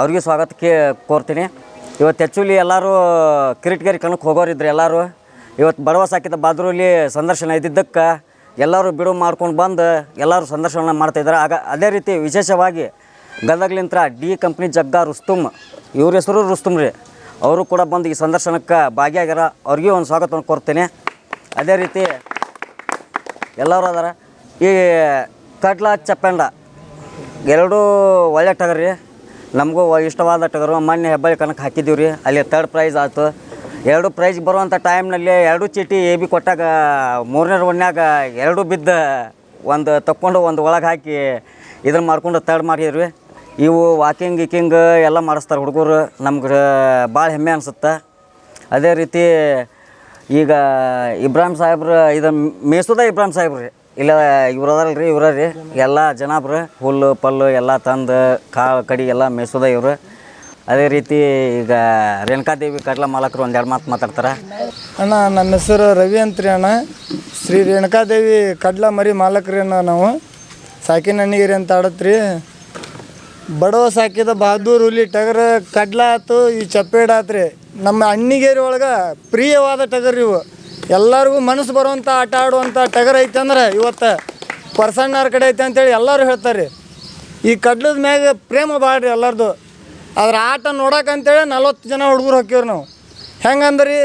F: ಅವ್ರಿಗೆ ಸ್ವಾಗತಕ್ಕೆ ಕೋರ್ತೀನಿ. ಇವತ್ತು ಆ್ಯಕ್ಚುಲಿ ಎಲ್ಲರೂ ಕಿರಿಟ್ಗೇರಿ ಕಣಕ್ಕೆ ಹೋಗೋರಿದ್ರು ಎಲ್ಲರೂ. ಇವತ್ತು ಬಡವ ಸಾಕಿದ ಬಾದ್ರೂಲಿ ಸಂದರ್ಶನ ಇದ್ದಿದ್ದಕ್ಕೆ ಎಲ್ಲರೂ ಬಿಡುವು ಮಾಡ್ಕೊಂಡು ಬಂದು ಎಲ್ಲರೂ ಸಂದರ್ಶನ ಮಾಡ್ತಾಯಿದ್ದಾರೆ ಆಗ ಅದೇ ರೀತಿ ವಿಶೇಷವಾಗಿ ಗದಗ್ಲಿಂತ್ರ ಡಿ ಕಂಪ್ನಿ ಜಗ್ಗ ರುಸ್ತುಮ್ ಇವ್ರ ಹೆಸರು ರುಸ್ತುಮ್ ರೀ. ಅವರು ಕೂಡ ಬಂದು ಈ ಸಂದರ್ಶನಕ್ಕೆ ಭಾಗಿಯಾಗ್ಯಾರ. ಅವ್ರಿಗೂ ಒಂದು ಸ್ವಾಗತವನ್ನು ಕೊಡ್ತೇನೆ ಅದೇ ರೀತಿ ಎಲ್ಲರೂ ಅದಾರ. ಈ ಕಡ್ಲ ಚಪ್ಪಂಡ. ಎರಡೂ ಒಳ್ಳೆ ರೀ. ನಮಗೂ ಇಷ್ಟವಾದ ಟಗರು. ಮೊನ್ನೆ ಹೆಬ್ಬಳ್ಳಿ ಕಣಕ್ಕೆ ಹಾಕಿದ್ದೀವಿ ರೀ ಅಲ್ಲಿ ತರ್ಡ್ ಪ್ರೈಸ್ ಆಯ್ತು ಎರಡು ಪ್ರೈಸ್ ಬರುವಂಥ ಟೈಮ್ನಲ್ಲಿ ಎರಡು ಚೀಟಿ ಎ ಬಿ ಕೊಟ್ಟಾಗ ಮೂರನೇ ರೌಂಡ್ನ್ಯಾಗ ಎರಡು ಬಿದ್ದ ಒಂದು ತಕ್ಕೊಂಡು ಒಂದು ಒಳಗೆ ಹಾಕಿ ಇದನ್ನು ಮಾಡ್ಕೊಂಡು ತರ್ಡ್ ಮಾಡಿದ್ರಿ. ಇವು ವಾಕಿಂಗ್ ಗೀಕಿಂಗ್ ಎಲ್ಲ ಮಾಡಿಸ್ತಾರೆ ಹುಡುಗರು. ನಮ್ಗೆ ಭಾಳ ಹೆಮ್ಮೆ ಅನಿಸುತ್ತೆ. ಅದೇ ರೀತಿ ಈಗ ಇಬ್ರಾಹಿಂ ಸಾಹೇಬ್ರು, ಇದು ಮೇಸೋದ ಇಬ್ರಾಹಿಂ ಸಾಹೇಬ್ರು. ಇಲ್ಲ, ಇವ್ರು ಅದಾರಲ್ಲ ರೀ ಇವ್ರ ರೀ. ಎಲ್ಲ ಜನಾಬ್ರು, ಹುಲ್ಲು, ಪಲ್ಲು ಎಲ್ಲ ತಂದು ಕಾಳು ಕಡಿ ಎಲ್ಲ ಮೇಸೋದ ಇವರು. ಅದೇ ರೀತಿ ಈಗ ರೇಣುಕಾದೇವಿ ಕಡ್ಲ ಮಾಲಕರು ಒಂದೆರಡು ಮಾತು ಮಾತಾಡ್ತಾರೆ.
B: ಅಣ್ಣ, ನನ್ನ ಹೆಸರು ರವಿ ಅಂತ್ರಿ ಅಣ್ಣ. ಶ್ರೀ ರೇಣುಕಾದೇವಿ ಕಡ್ಲ ಮರಿ ಮಾಲಕ್ರಿ ಅಣ್ಣ ನಾವು. ಸಾಕಿನ ಅಣ್ಣಿಗಿರಿ ಅಂತ ಆಡತ್ರಿ. ಬಡವ ಸಾಕಿದ ಬಹದ್ದೂರ್ ಹುಲಿ ಟಗರ ಕಡ್ಲ ಆತು, ಈ ಚಪ್ಪೇಡ್ ಆತ್ರಿ. ನಮ್ಮ ಅಣ್ಣಿಗೇರಿ ಒಳಗೆ ಪ್ರಿಯವಾದ ಟಗರ್ ಇವು. ಎಲ್ಲರಿಗೂ ಮನಸ್ಸು ಬರುವಂಥ ಆಟ ಆಡುವಂಥ ಟಗರ್ ಐತೆ ಅಂದ್ರೆ ಇವತ್ತು ಪರ್ಸಣ್ಣವ್ರ ಕಡೆ ಐತೆ ಅಂತೇಳಿ ಎಲ್ಲರೂ ಹೇಳ್ತಾರೆ. ರೀ ಈ ಕಡ್ಲದ ಮ್ಯಾಗ ಪ್ರೇಮ ಭಾಳ ರೀ ಎಲ್ಲರದು. ಅದ್ರ ಆಟ ನೋಡಕ್ಕಂತೇಳಿ ನಲ್ವತ್ತು ಜನ ಹುಡುಗರು ಹಾಕಿವ್ರಿ ನಾವು. ಹೆಂಗಂದ್ರಿ?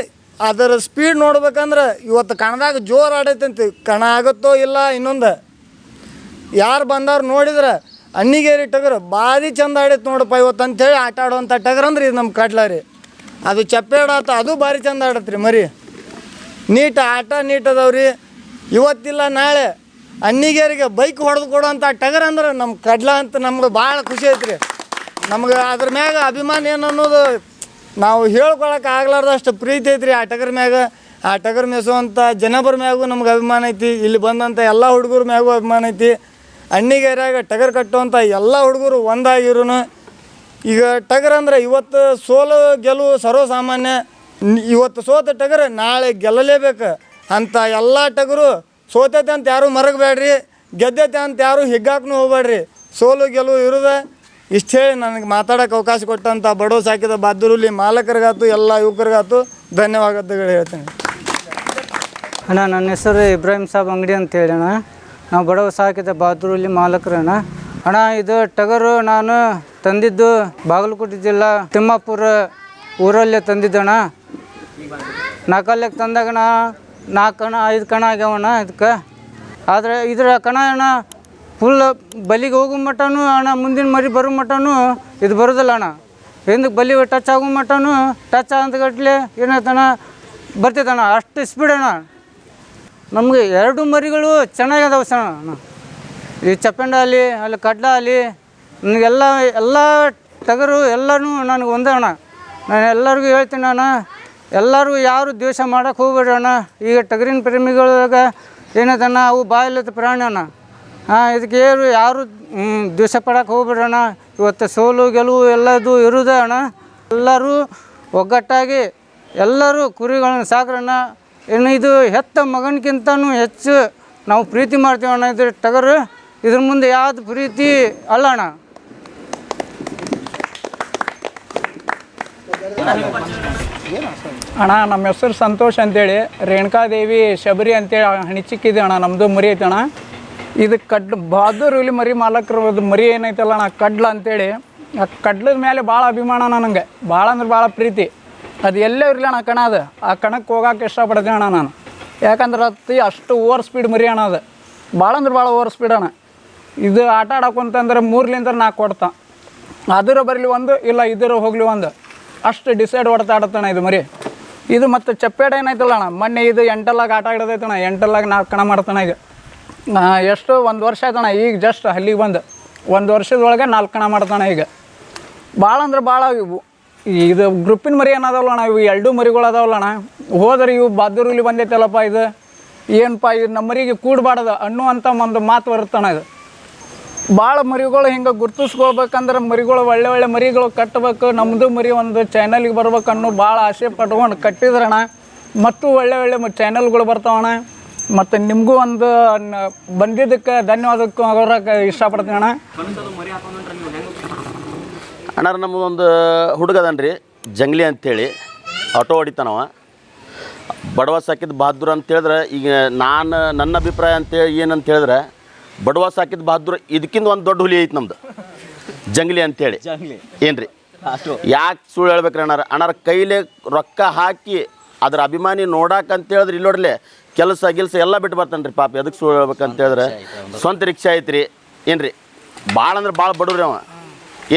B: ಅದರ ಸ್ಪೀಡ್ ನೋಡ್ಬೇಕಂದ್ರೆ ಇವತ್ತು ಕಣದಾಗ ಜೋರು ಅಂತ ಕಣ ಆಗುತ್ತೋ ಇಲ್ಲ ಇನ್ನೊಂದು. ಯಾರು ಬಂದವ್ರು ನೋಡಿದ್ರೆ ಅಣ್ಣಿಗೇರಿ ಟಗರು ಭಾರಿ ಚಂದ ಆಡೈತೆ ನೋಡಪ್ಪ ಇವತ್ತು ಅಂತೇಳಿ ಆಟ ಆಡುವಂಥ ಟಗರ್ ಅಂದ್ರೆ ಇದು ನಮ್ಮ ಕಡ್ಲ ರೀ. ಅದು ಚಪ್ಪೆ ಆಡತ್ತ ಅದು ಭಾರಿ ಚಂದ ಆಡತ್ರಿ ಮರಿ. ನೀಟ್ ಆಟ ಅದಾವ್ರಿ ಇವತ್ತಿಲ್ಲ, ನಾಳೆ ಅಣ್ಣಿಗೇರಿಗೆ ಬೈಕ್ ಹೊಡೆದು ಕೊಡೋಂಥ ಟಗರ್ ಅಂದ್ರೆ ನಮ್ಮ ಕಡ್ಲ ಅಂತ ನಮ್ಗೆ ಭಾಳ ಖುಷಿ ಐತ್ರಿ. ನಮ್ಗೆ ಅದ್ರ ಮ್ಯಾಗ ಅಭಿಮಾನ ಏನು ಅನ್ನೋದು ನಾವು ಹೇಳ್ಕೊಳಕ್ಕೆ ಆಗ್ಲಾರ್ದಷ್ಟು ಪ್ರೀತಿ ಐತ್ರಿ ಆ ಟಗರ್ ಮ್ಯಾಗ. ಆ ಟಗರ್ ಮೆಸುವಂಥ ಜನಬರ ಮ್ಯಾಗೂ ನಮ್ಗೆ ಅಭಿಮಾನ ಐತಿ. ಇಲ್ಲಿ ಬಂದಂಥ ಎಲ್ಲ ಹುಡುಗರ ಮ್ಯಾಗೂ ಅಭಿಮಾನ ಐತಿ. ಅಣ್ಣಿಗೇರಿಯಾಗ ಟಗರ್ ಕಟ್ಟುವಂಥ ಎಲ್ಲ ಹುಡುಗರು ಒಂದಾಗಿರುನು. ಈಗ ಟಗರ್ ಅಂದ್ರೆ ಇವತ್ತು ಸೋಲು ಗೆಲುವು ಸರ್ವಸಾಮಾನ್ಯ. ಇವತ್ತು ಸೋತ ಟಗರು ನಾಳೆ ಗೆಲ್ಲಲೇಬೇಕು. ಅಂತ ಎಲ್ಲ ಟಗರು ಸೋತೈತೆ ಅಂತ ಯಾರು ಮರಗಬೇಡ್ರಿ. ಗೆದ್ದೈತೆ ಅಂತ ಯಾರು ಹಿಗ್ಗಾಕ್ನು ಹೋಗ್ಬೇಡ್ರಿ. ಸೋಲು ಗೆಲುವು ಇರುದ. ಇಷ್ಟು ಹೇಳಿ ನನಗೆ ಮಾತಾಡೋಕೆ ಅವಕಾಶ ಕೊಟ್ಟಂಥ ಬಡೋ ಸಾಕಿದ ಬಾದ್ರೂಲಿ ಮಾಲಕರಿಗಾತು, ಎಲ್ಲ ಯುವಕರಿಗಾತು ಧನ್ಯವಾದಗಳು ಹೇಳ್ತೀನಿ.
G: ಅಣ್ಣ, ನನ್ನ ಹೆಸರು ಇಬ್ರಾಹಿಂ ಸಾಬ್ ಅಂಗಡಿ ಅಂತ ಹೇಳೋಣ ನಾವು ಬಡವ ಸಾಕಿದ ಬಾದ್ರೂಲಿ ಮಾಲಕರಣ್ಣ. ಅಣ್ಣ, ಇದು ಟಗರು ನಾನು ತಂದಿದ್ದು ಬಾಗಲಕೋಟೆ ಜಿಲ್ಲಾ ತಿಮ್ಮಾಪುರ ಊರಲ್ಲೇ ತಂದಿದ್ದಣ್ಣ. ನಾಲ್ಕಲ್ಲಕ್ಕೆ ತಂದಾಗಣ ನಾಲ್ಕು ಕಣ, ಐದು ಕಣ ಆಗ್ಯಾವಣ್ಣ ಇದಕ್ಕೆ ಆದರೆ ಇದರ ಕಣ ಅಣ್ಣ ಫುಲ್ ಬಲಿಗೆ ಹೋಗೋ ಮಟ್ಟನೂ ಅಣ್ಣ, ಮುಂದಿನ ಮರಿ ಬರೋ ಮಟ್ಟನೂ ಇದು ಬರೋದಿಲ್ಲ ಅಣ್ಣ. ಹಿಂದಕ್ಕೆ ಬಲಿ ಟಚ್ ಆಗೋ ಮಟ್ಟನೂ ಟಚ್ ಅಂತಗಟ್ಲೆ ಏನಾಯ್ತಣ್ಣ ಬರ್ತೈತಣ್ಣ ಅಷ್ಟು ಸ್ಪೀಡ್ ಅಣ್ಣ. ನಮಗೆ ಎರಡು ಮರಿಗಳು ಚೆನ್ನಾಗಿದಾವೆ ಸಣ್ಣ ಅಣ್ಣ. ಈ ಚಪ್ಪಂಡ ಅಲ್ಲಿ ಅಲ್ಲಿ ಕಡ್ಲ ಅಲ್ಲಿ, ನನಗೆಲ್ಲ, ಎಲ್ಲ ಟಗರು ಎಲ್ಲನೂ ನನಗೆ ಒಂದೇ ಅಣ್ಣ. ನಾನು ಎಲ್ಲರಿಗೂ ಹೇಳ್ತೀನಿ ನಾನು ಎಲ್ಲರೂ ಯಾರು ದ್ವೇಷ ಮಾಡೋಕೆ ಹೋಗ್ಬೇಡಣ್ಣ ಈಗ ಟಗರಿನ ಪ್ರೇಮಿಗಳಾಗ ಏನದಣ್ಣ ಅವು ಬಾಯಿಲ್ಲದ ಪ್ರಾಣಿ ಅಣ್ಣ. ಹಾಂ ಇದಕ್ಕೆ ಯಾರು ಹ್ಮ್, ದ್ವೇಷ ಪಡೋಕೆ ಹೋಗ್ಬೇಡಣ್ಣ ಇವತ್ತು ಸೋಲು ಗೆಲುವು ಎಲ್ಲದು ಇರುವುದೇ ಅಣ್ಣ. ಎಲ್ಲರೂ ಒಗ್ಗಟ್ಟಾಗಿ ಎಲ್ಲರೂ ಕುರಿಗಳನ್ನು ಸಾಕ್ರಣ್ಣ ಇನ್ನು ಇದು ಹೆತ್ತ ಮಗನಿಗಿಂತನೂ ಹೆಚ್ಚು ನಾವು ಪ್ರೀತಿ ಮಾಡ್ತೀವಿ ಅಣ್ಣ. ಇದ್ರ ಟಗರು ಇದ್ರ ಮುಂದೆ ಯಾವ್ದು ಪ್ರೀತಿ ಅಲ್ಲ ಅಣ್ಣ,
H: ನಮ್ಮ ಹೆಸರು ಸಂತೋಷ್ ಅಂತೇಳಿ. ರೇಣುಕಾದೇವಿ ಶಬರಿ ಅಂತೇಳಿ ಹಣಿಚಿಕ್ಕಿದೆ ಅಣ್ಣ ನಮ್ಮದು ಮರಿ ಐತೆ ಅಣ್ಣ. ಇದು ಕಡ್ ಬಹದ್ದೂರು ಇಲ್ಲಿ ಮರಿ ಮಾಲಕರದು ಮರಿ ಏನೈತಲ್ಲ ಅಣ್ಣ, ಕಡ್ಲ ಅಂತೇಳಿ. ಆ ಕಡ್ಲದ ಮೇಲೆ ಭಾಳ ಅಭಿಮಾನ ನನಗೆ ಭಾಳ ಅಂದ್ರೆ ಭಾಳ ಪ್ರೀತಿ. ಅದು ಎಲ್ಲೇ ಇರಲಿ ಅಣ್ಣ ಕಣ ಅದು. ಆ ಕಣಕ್ಕೆ ಹೋಗಕ್ಕೆ ಇಷ್ಟಪಡ್ತೀನಿ ಅಣ್ಣ ನಾನು. ಯಾಕಂದ್ರೆ ಅತಿ ಅಷ್ಟು ಓವರ್ ಸ್ಪೀಡ್ ಮರಿ ಅಣ್ಣ ಅದು. ಭಾಳ ಅಂದ್ರೆ ಭಾಳ ಓವರ್ ಸ್ಪೀಡ್ ಅಣ್ಣ. ಇದು ಆಟ ಆಡಕ್ಕಂತಂದ್ರೆ ಮೂರ್ಲಿಂದ ನಾಲ್ಕು ಕೊಡ್ತಾ ಅದರ ಬರಲಿ ಒಂದು, ಇಲ್ಲ ಇದರ ಹೋಗ್ಲಿ ಒಂದು. ಅಷ್ಟು ಡಿಸೈಡ್ ಹೊಡ್ತಾ ಆಡತ್ತಣ ಇದು ಮರಿ. ಇದು ಮತ್ತು ಚಪ್ಪೇಡ ಏನಾಯ್ತಲ್ಲ ಅಣ್ಣ? ಮೊನ್ನೆ ಇದು ಎಂಟಲ್ಲಾಗ ಆಟ ಆಡೋದೈತಣ್ಣ ಎಂಟಲ್ಲಾಗ ನಾಲ್ಕು ಕಣ ಮಾಡ್ತಾನ ಈಗ. ಎಷ್ಟು ಒಂದು ವರ್ಷ ಆಯ್ತಣ್ಣ. ಈಗ ಜಸ್ಟ್ ಅಲ್ಲಿಗೆ ಬಂದು. ಒಂದು ವರ್ಷದೊಳಗೆ ನಾಲ್ಕು ಕಣ ಮಾಡ್ತಾನೆ ಈಗ. ಭಾಳ ಅಂದ್ರೆ ಭಾಳ ಇವು. ಇದು ಗ್ರೂಪಿನ ಮರಿ ಏನದಾವಲ್ಲ ಅಣ್ಣ? ಇವು ಎರಡೂ ಮರಿಗಳು ಅದಾವಲ್ಲಣ್ಣ ಹೋದ್ರೆ ಇವು ಬಾದೂರಲ್ಲಿ ಬಂದೈತಲ್ಲಪ್ಪ ಇದು. ಏನಪ್ಪ ಇದು ನಮ್ಮ ಮರಿಗೆ ಕೂಡಬಾರ್ದು. ಅನ್ನುವಂಥ ಒಂದು ಮಾತು ಬರುತ್ತಣ್ಣ ಇದು. ಭಾಳ ಮರಿಗಳು ಹಿಂಗೆ ಗುರ್ತಿಸ್ಕೊಳ್ಬೇಕಂದ್ರೆ ಮರಿಗಳು ಒಳ್ಳೆ ಒಳ್ಳೆ ಮರಿಗಳು ಕಟ್ಟಬೇಕು ನಮ್ಮದು ಮರಿ ಒಂದು ಚಾನಲ್ಗೆ ಬರ್ಬೇಕು ಅನ್ನೋ ಭಾಳ ಆಸೆ ಪಟ್ಕೊಂಡು ಕಟ್ಟಿದ್ರಣ ಮತ್ತು ಒಳ್ಳೆ ಒಳ್ಳೆ ಚಾನಲ್ಗಳು ಬರ್ತಾವಣ ಮತ್ತು ನಿಮಗೂ ಒಂದು ಬಂದಿದ್ದಕ್ಕೆ ಧನ್ಯವಾದಕ್ಕೂ ಅವರಕ್ಕೆ ಇಷ್ಟಪಡ್ತೀನಿ ಅಣ್ಣ.
A: ಅಣ್ಣರ ನಮ್ಮದೊಂದು ಹುಡುಗ ಜಂಗ್ಲಿ ಅಂಥೇಳಿ ಆಟೋ ಹೊಡಿತಾನವ. ಬಡವ ಸಾಕಿದ ಬಹದ್ದೂರ್ ಅಂತ ಹೇಳಿದ್ರೆ, ಈಗ ನಾನು ನನ್ನ ಅಭಿಪ್ರಾಯ ಅಂತೇಳಿ ಏನಂತ ಹೇಳಿದ್ರೆ ಬಡವ ಸಾಕಿದ ಬಹದ್ದೂರ್ ಇದಕ್ಕಿಂತ ಒಂದು ದೊಡ್ಡ ಹುಲಿ ಐತಿ ನಮ್ದು. ಜಂಗ್ಲಿ ಅಂತೇಳಿ. ಏನ್ರಿ? ಯಾಕೆ ಸುಳ್ಳು ಹೇಳ್ಬೇಕ್ರಿ ಅಣ್ಣಾರ? ಅಣ್ಣಾರ ಕೈಲೇ ರೊಕ್ಕ ಹಾಕಿ ಅದ್ರ ಅಭಿಮಾನಿ ನೋಡಾಕ ಅಂತ ಹೇಳಿದ್ರೆ ಇಲ್ಲಿ ನೋಡ್ಲಿ ಕೆಲಸ ಗಿಲ್ಸ ಎಲ್ಲ ಬಿಟ್ಟು ಬರ್ತಾನೆ ರೀ ಪಾಪ. ಎದಕ್ಕೆ ಸುಳ್ಳು ಹೇಳ್ಬೇಕಂತ ಹೇಳಿದ್ರೆ? ಸ್ವಂತ ರಿಕ್ಷಾ ಐತ್ರಿ. ಏನ್ರಿ? ಭಾಳ ಅಂದ್ರೆ ಭಾಳ ಬಡವ್ರಿ ಅವ.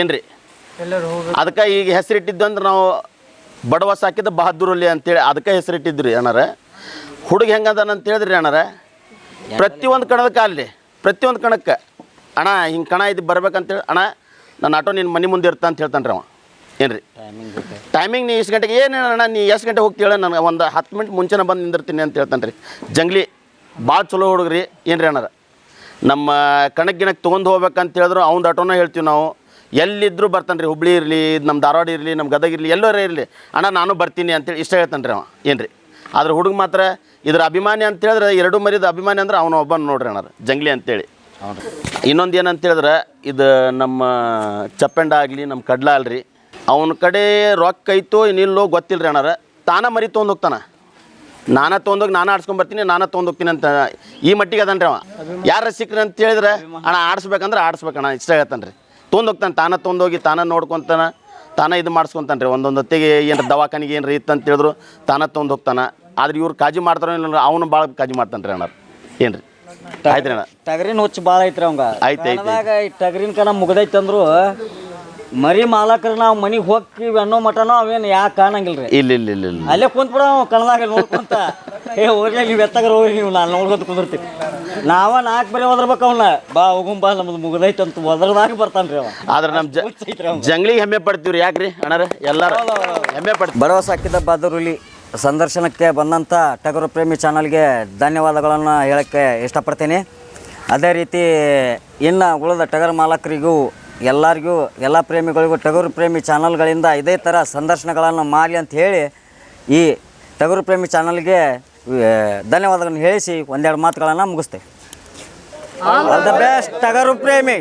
A: ಏನ್ರಿ? ಅದಕ್ಕೆ ಈಗ ಹೆಸರಿಟ್ಟಿದ್ದು ಅಂದ್ರೆ ನಾವು ಬಡವ ಸಾಕಿದ ಬಹದ್ದೂರಲ್ಲಿ ಅಂತೇಳಿ ಅದಕ್ಕೆ ಹೆಸರಿಟ್ಟಿದ್ರಿ ಅಣ್ಣಾರ. ಹುಡುಗ ಹೆಂಗದಾನ ಅಂತ ಹೇಳಿದ್ರಿ ಅಣ್ಣಾರ? ಪ್ರತಿಯೊಂದು ಕಣದ ಕಾಲಿ ಪ್ರತಿಯೊಂದು ಕಣಕ್ಕೆ ಅಣ್ಣ ಹಿಂಗೆ ಕಣ ಇದು ಬರ್ಬೇಕಂತೇಳಿ ಅಣ್ಣ ನನ್ನ ಆಟೋ ನಿನ್ನ ಮನೆ ಮುಂದೆ ಇರ್ತಾ ಅಂತ ಹೇಳ್ತಾನೆ ರೀ ಅವ ಏನು ರೀ ಟೈಮಿಂಗ್ ನೀ ಇಷ್ಟು ಗಂಟೆಗೆ ಏನು ಅಣ್ಣ ನೀ ಎಷ್ಟು ಗಂಟೆ ಹೋಗ್ತೀಳ ನನಗೆ ಒಂದು ಹತ್ತು ಮಿನಿಟ್ ಮುಂಚೆನೇ ಬಂದು ನಿಂದಿರ್ತೀನಿ ಅಂತ ಹೇಳ್ತಾನೆ ರೀ ಜಂಗ್ಲಿ ಭಾಳ ಚಲೋ ಹುಡುಗ್ರಿ ಏನು ರೀ ಅಣ್ಣಾರ? ನಮ್ಮ ಕಣಕ್ಕೆ ಗಿಣಕ್ಕೆ ತೊಗೊಂಡು ಹೋಗ್ಬೇಕಂತ ಹೇಳಿದ್ರು ಅವ್ನ ಆಟೋನ ಹೇಳ್ತೀವಿ ನಾವು. ಎಲ್ಲಿದ್ದರೂ ಬರ್ತಾನೆ ರೀ ಹುಬ್ಳಿ ಇರಲಿ ನಮ್ಮ ಧಾರವಾಡ ಇರಲಿ ನಮ್ಮ ಗದಗ ಇರಲಿ ಎಲ್ಲರೇ ಇರಲಿ. ಅಣ್ಣ ನಾನು ಬರ್ತೀನಿ ಅಂತೇಳಿ ಇಷ್ಟ ಹೇಳ್ತಾನೆ ರೀ ಅವ ಏನು ರೀ ಆದ್ರೆ ಹುಡುಗ ಮಾತ್ರ ಇದ್ರ ಅಭಿಮಾನಿ ಅಂತ ಹೇಳಿದ್ರೆ ಎರಡು ಮರಿದ ಅಭಿಮಾನಿ ಅಂದ್ರೆ ಅವನು ಒಬ್ಬನ ನೋಡ್ರಿ ಅಣ್ಣ ಜಂಗ್ಲಿ ಅಂತೇಳಿ. ಇನ್ನೊಂದು ಏನಂತ ಹೇಳಿದ್ರೆ ಇದು ನಮ್ಮ ಚಪ್ಪೆಂಡ ಆಗಲಿ ನಮ್ಮ ಕಡ್ಲ ಅಲ್ರಿ ಅವನ ಕಡೆ ರೊಕ್ಕ ಐತೋ ಏನಿಲ್ಲೋ ಗೊತ್ತಿಲ್ಲರಿ ಅಣ್ಣಾರ ತಾನ ಮರಿ ತೊಗೊಂಡು ಹೋಗ್ತಾನೆ. ನಾನ ತೊಗೊಂಡೋಗಿ ನಾನು ಆಡ್ಸ್ಕೊಂಬರ್ತೀನಿ ನಾನು ತೊಗೊಂಡೋಗ್ತೀನಿ ಅಂತ ಈ ಮಟ್ಟಿಗೆ ಅದನ್ರಿ ಅವ. ಯಾರು ಸಿಕ್ಕ್ರಿ ಅಂತ ಹೇಳಿದ್ರೆ ಅಣ್ಣ ಆಡಿಸ್ಬೇಕಂದ್ರೆ ಆಡಿಸ್ಬೇಕಣ್ಣ ಇಷ್ಟ ಹೇಳ್ತಾನೆ ರೀ ತೊಗೊಂಡೋಗ್ತಾನೆ ತಾನ ತೊಗೊಂಡೋಗಿ ತಾನ ನೋಡ್ಕೊತಾನ. ತಾನ ಇದು ಮಾಡಿಸ್ಕೊತಾನೆ ರೀ ಒಂದೊಂದು ಹೊತ್ತಿಗೆ ಏನು ದವಾಖಾನಿಗೆ ಏನು ರೀ ಅಂತ ಹೇಳಿದ್ರು ತಾನೇ ತೊಗೊಂಡು ಹೋಗ್ತಾನೆ. ಆದ್ರೆ ಇವ್ರು ಕಾಜಿ ಮಾಡ್ತಾರೋ ಇಲ್ಲ ಅವನು ಭಾಳ ಕಾಜಿ ಮಾಡ್ತಾನೆ ರೀ ಅಣ್ಣ ಏನು ರೀ ಆಯ್ತು ರೀ ಅಣ್ಣ.
F: ಟಗರಿನ ಹುಚ್ಚು ಭಾಳ ಐತ್ರಿ ಅವಂಗ.
A: ಆಯ್ತು
F: ಆಯ್ತು ಈ ಟಗರಿನ ಕಣ ಮುಗ್ದೈತೆ ಅಂದ್ರು ಮರಿ ಮಾಲಕರು ನಾವು ಮನಿಗೆ ಹೋಗ್ತೀವಿ ಅನ್ನೋ ಮಟನೋ ಅವೇನು ಯಾಕೆ ಕಾಣಂಗಿಲ್ರಿ?
A: ಇಲ್ಲ ಇಲ್ಲ ಇಲ್ಲ ಇಲ್ಲ.
F: ಅಲ್ಲೇ ಕುಂತ್ಬಿಡ ಅವ ಕಣದಾಗ ನೋಡ್ಕೊಂತ ಏ ಹೋಗ್ಲಿ ನೀವು ಎತ್ತಾಗ ಹೋಗಿ ನೀವು ನಾನು ನೋಡ್ಕೊಂತ ಕುಂದಿರ್ತೀವಿ. ನಾವ ನಾಲ್ಕು ಬರೀ ಒದರ್ಬೇಕು ಅವನ್ನ ಬಾ ಹೋಗುಂಬಾ ನಮ್ದು ಮುಗಿದೈತೆ ಅಂತ ಒದರ್ದಾಗ ಬರ್ತಾನ್ರಿ ಅವ.
A: ಆದ್ರೆ ನಮ್ಮ ಜ. ಜಂಗ್ಲಿಗೆ ಹೆಮ್ಮೆ ಪಡ್ತೀವಿ ರೀ ಯಾಕ್ರಿ ಅಣ್ಣಾರ? ಎಲ್ಲರೂ ಹೆಮ್ಮೆ ಪಡ್ತೀವಿ
F: ಭರವಸೆ ಹಾಕಿದ ಬಾದರುಲಿ ಸಂದರ್ಶನಕ್ಕೆ ಬಂದಂಥ ಟಗರು ಪ್ರೇಮಿ ಚಾನಲ್ಗೆ ಧನ್ಯವಾದಗಳನ್ನು ಹೇಳೋಕ್ಕೆ ಇಷ್ಟಪಡ್ತೀನಿ. ಅದೇ ರೀತಿ ಇನ್ನು ಉಳಿದ ಟಗರು ಮಾಲಕರಿಗೂ ಎಲ್ಲರಿಗೂ, ಎಲ್ಲ ಪ್ರೇಮಿಗಳಿಗೂ, ಟಗರು ಪ್ರೇಮಿ ಚಾನಲ್ಗಳಿಂದ ಇದೇ ಥರ ಸಂದರ್ಶನಗಳನ್ನು ಮಾಡಲಿ ಅಂತ ಹೇಳಿ ಈ ಟಗರು ಪ್ರೇಮಿ ಚಾನಲ್ಗೆ ಧನ್ಯವಾದಗಳನ್ನು ಹೇಳಿಸಿ, ಒಂದೆರಡು ಮಾತುಗಳನ್ನು ಮುಗಿಸ್ತೇವೆ. ಆಲ್ ದ ಬೆಸ್ಟ್ ಟಗರು ಪ್ರೇಮಿ!